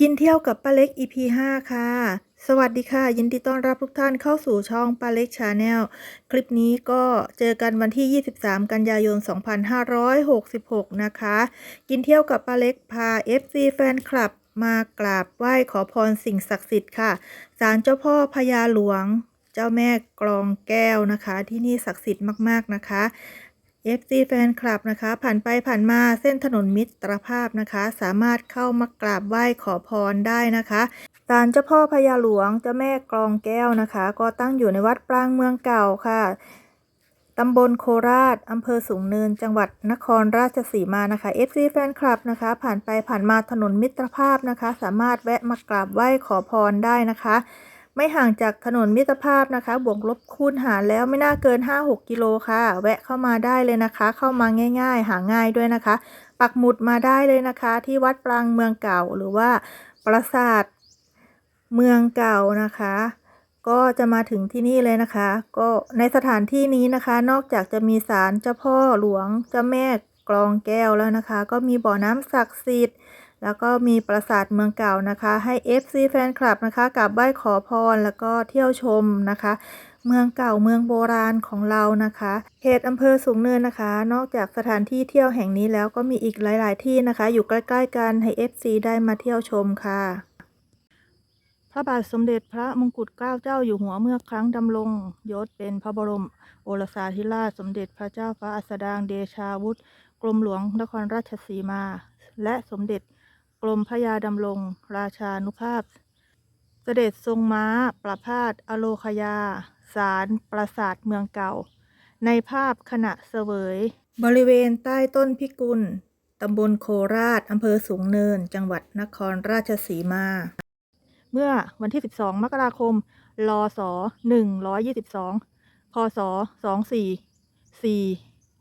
กินเที่ยวกับป้าเล็ก EP 5ค่ะ สวัสดีค่ะ ยินดีต้อนรับทุกท่านเข้าสู่ช่องป้าเล็กชาแนลคลิปนี้ก็เจอกันวันที่ 23 กันยายน 2566 นะคะ กินเที่ยวกับป้าเล็กพา FC แฟนคลับมากราบไหว้ขอพรสิ่งศักดิ์สิทธิ์ค่ะศาลเจ้าพ่อพญาหลวง เจ้าแม่กรองแก้วนะคะ ที่นี่ศักดิ์สิทธิ์มากๆนะคะ FC แฟนคลับนะคะ ผ่านไปผ่านมาเส้นถนนมิตรภาพนะคะ สามารถเข้ามากราบไหว้ขอพรได้นะคะศาลเจ้าพ่อพญาหลวงเจ้าแม่กรองแก้วนะคะ ก็ตั้งอยู่ในวัดปรางเมืองเก่าค่ะตำบลโคราชอำเภอสูงเนิน จังหวัดนครราชสีมานะคะ FC แฟนคลับนะคะ ผ่านไปผ่านมาถนนมิตรภาพนะคะ สามารถแวะมากราบไหว้ขอพรได้นะคะ ไม่ห่างจากถนนมิตรภาพนะคะ บวกลบคูณหารแล้วไม่น่าเกิน 5-6 กิโลค่ะ แวะเข้ามาได้เลยนะคะ เข้ามาง่าย ๆ หาง่ายด้วยนะคะ ปักหมุดมาได้เลยนะคะ ที่วัดปรางเมืองเก่าหรือว่าปราสาทเมืองเก่านะคะ ก็จะมาถึงที่นี่เลยนะคะ ก็ในสถานที่นี้นะคะ นอกจากจะมีศาลเจ้าพ่อหลวงเจ้าแม่กรองแก้วแล้วนะคะ ก็มีบ่อน้ำศักดิ์สิทธิ์ แล้วก็มีปราสาทเมืองเก่านะคะ ให้ FC แฟนคลับนะคะกราบไหว้ขอพรแล้วก็เที่ยวชมนะคะ เมืองเก่าเมืองโบราณของเรานะคะเขตอำเภอสูงเนินนะคะ นอกจากสถานที่เที่ยวแห่งนี้แล้วก็มีอีกหลาย ๆ ที่นะคะ อยู่ใกล้ ๆ กันให้ FC ได้มาเที่ยวชมค่ะ พระบาทสมเด็จพระมงกุฎเกล้าเจ้าอยู่หัวเมื่อครั้งดำรงยศเป็นพระบรมโอรสาธิราชสมเด็จพระเจ้าฟ้าอัสดางเดชาวุฒิกรมหลวงนครราชสีมา และสมเด็จ กรมพระยาดำรง ราชานุภาพ เสด็จทรงม้า ประพาสอโลคยา สารปราสาทเมืองเก่า ในภาพขณะเสวย บริเวณใต้ต้นพิกุลตำบลโคราชอำเภอสูงเนิน จังหวัดนครราชสีมา เมื่อวันที่ 12 มกราคมลศ122 พศ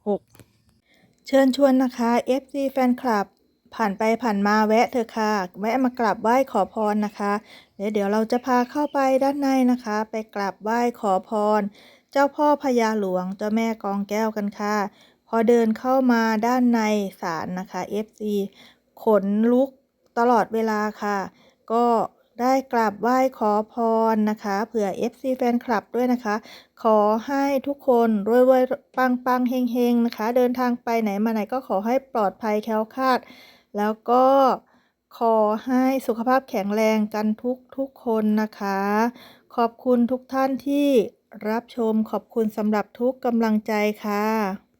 2446 เชิญชวนนะคะ FC แฟนคลับ ผ่านไปผ่านมาแวะเถอะค่ะ แวะมากราบไหว้ขอพรนะคะ เดี๋ยวเดี๋ยวเราจะพาเข้าไปด้านในนะคะ ไปกราบไหว้ขอพร เจ้าพ่อพญาหลวงเจ้าแม่กองแก้วกันค่ะ พอเดินเข้ามาด้านในศาลนะคะ FC ขนลุกตลอดเวลาค่ะ ก็ได้กราบไหว้ขอพรนะคะ เผื่อ FC แฟนคลับด้วยนะคะ ขอให้ทุกคนรวยๆปังๆเฮงๆนะคะ เดินทางไปไหนมาไหนก็ขอให้ปลอดภัยแคล้วคลาด แล้วก็ขอให้สุขภาพแข็งแรงกันทุกทุกๆคนนะคะ ขอบคุณทุกท่านที่รับชมขอบคุณสำหรับทุกกำลังใจค่ะ